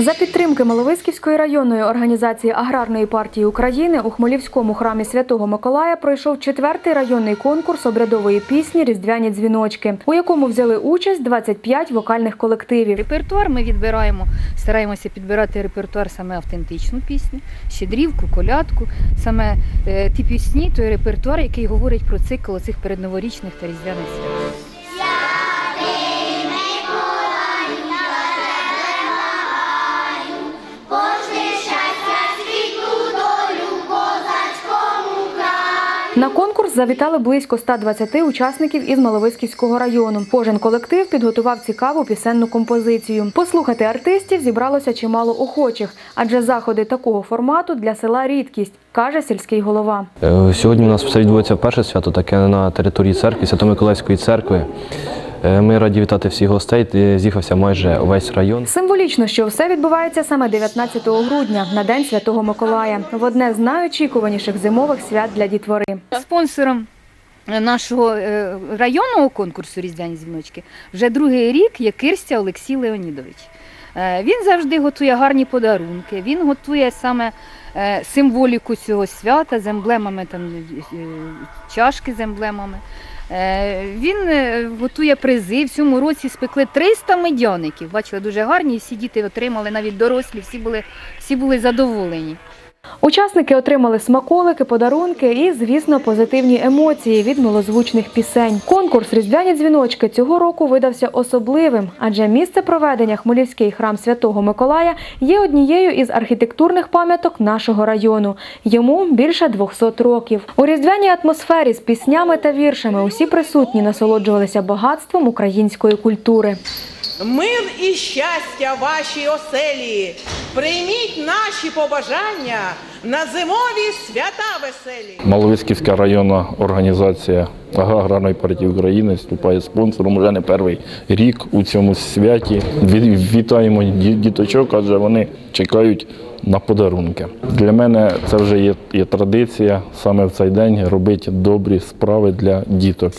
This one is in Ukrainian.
За підтримки Маловиськівської районної організації аграрної партії України у Хмелівському храмі Святого Миколая пройшов четвертий районний конкурс обрядової пісні Різдвяні дзвіночки, у якому взяли участь 25 вокальних колективів. Репертуар ми відбираємо, стараємося підбирати репертуар саме автентичну пісню, щедрівку, колядку, саме е, ті пісні, той репертуар, який говорить про цикл цих передноворічних та різдвяних свят. На конкурс завітали близько 120 учасників із Маловиськівського району. Кожен колектив підготував цікаву пісенну композицію. Послухати артистів зібралося чимало охочих, адже заходи такого формату для села рідкість, каже сільський голова. Е, Сьогодні у нас все відбудеться перше свято, таке на території церкви, Свято-Миколаївської церкви. Е, Ми раді вітати всіх гостей. Е, З'їхався майже увесь район. Символічно, що все відбувається саме 19 грудня, на день Святого Миколая, в одне з найочікуваніших зимових свят для дітвори. Спонсором нашого е, районного конкурсу Різдвяні дзвіночки вже другий рік є Кирстя Олексій Леонідович. Він завжди готує гарні подарунки, він готує саме символіку цього свята з емблемами, там, чашки з емблемами. Е, Він е, готує призи. В цьому році спекли 300 медяників. Бачили, дуже гарні, всі діти отримали, навіть дорослі, всі були, всі були задоволені. Учасники отримали смаколики, подарунки і, звісно, позитивні емоції від милозвучних пісень. Конкурс Різдвяні дзвіночки цього року видався особливим, адже місце проведення Хмелівський храм Святого Миколая є однією із архітектурних пам'яток нашого району. Йому більше 200 років. У різдвяній атмосфері з піснями та віршами усі присутні насолоджувалися багатством української культури. Мир і щастя вашій оселі. Прийміть наші побажання на зимові свята веселі. Маловиськівська районна організація аграрної партії України вступає спонсором вже не перший рік у цьому святі. Ві- Вітаємо ді- діточок, адже вони чекають на подарунки. Для мене це вже є, є традиція саме в цей день робити добрі справи для діток.